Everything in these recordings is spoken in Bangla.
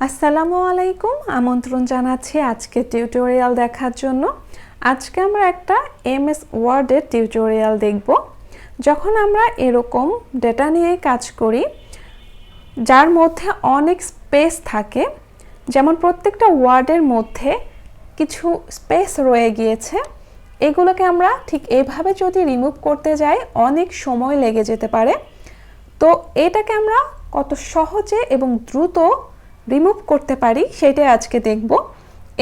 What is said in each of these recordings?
আসসালামু আলাইকুম। আমন্ত্রণ জানাচ্ছি আজকে টিউটোরিয়াল দেখার জন্য। আজকে আমরা একটা এমএস ওয়ার্ডের টিউটোরিয়াল দেখব। যখন আমরা এরকম ডেটা নিয়ে কাজ করি, যার মধ্যে অনেক স্পেস থাকে, যেমন প্রত্যেকটা ওয়ার্ডের মধ্যে কিছু স্পেস রয়ে গিয়েছে, এগুলোকে আমরা ঠিক এভাবে যদি রিমুভ করতে যাই, অনেক সময় লেগে যেতে পারে। তো এটাকে আমরা কত সহজে এবং দ্রুত রিমুভ করতে পারি, সেটাই আজকে দেখব।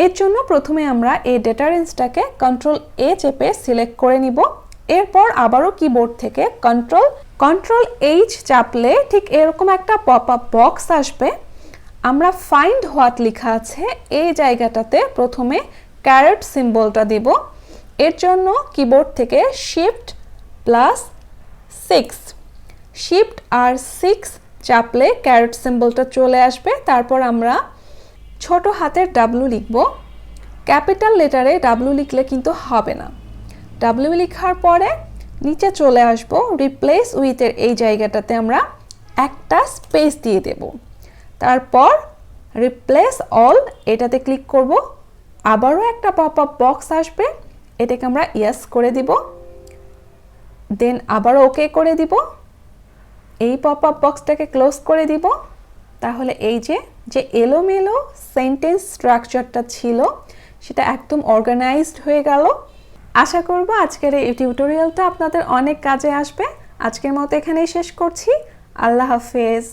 এর জন্য প্রথমে আমরা এই ডেটা রেঞ্জটাকে কন্ট্রোল এ চেপে সিলেক্ট করে নিব। এরপর আবারও কিবোর্ড থেকে কন্ট্রোল কন্ট্রোল এইচ চাপলে ঠিক এরকম একটা পপ আপ বক্স আসবে। আমরা ফাইন্ড হোয়াট লেখা আছে, এই জায়গাটাতে প্রথমে ক্যারেট সিম্বলটা দিব। এর জন্য কিবোর্ড থেকে শিফট প্লাস সিক্স শিফট আর সিক্স চাপলে ক্যারেট সিম্বলটা চলে আসবে। তারপর আমরা ছোট হাতের ডাব্লু লিখব। ক্যাপিটাল লেটারে ডাব্লু লিখলে কিন্তু হবে না। ডাব্লিউ লেখার পরে নিচে চলে আসব। রিপ্লেস উইথের এই জায়গাটাতে আমরা একটা স্পেস দিয়ে দেব। তারপর রিপ্লেস অল এটাতে ক্লিক করব। আবারও একটা পপ আপ বক্স আসবে। এটাকে আমরা ইয়াস করে দিব। দেন আবারও ওকে করে দিব। এই পপ আপ বক্সটাকে ক্লোজ করে দিব। তাহলে এই যে যে এলোমেলো সেন্টেন্স স্ট্রাকচারটা ছিল, সেটা একদম অর্গানাইজড হয়ে গেল। আশা করব আজকের এই টিউটোরিয়ালটা আপনাদের অনেক কাজে আসবে। আজকের মতো এখানেই শেষ করছি। আল্লাহ হাফেজ।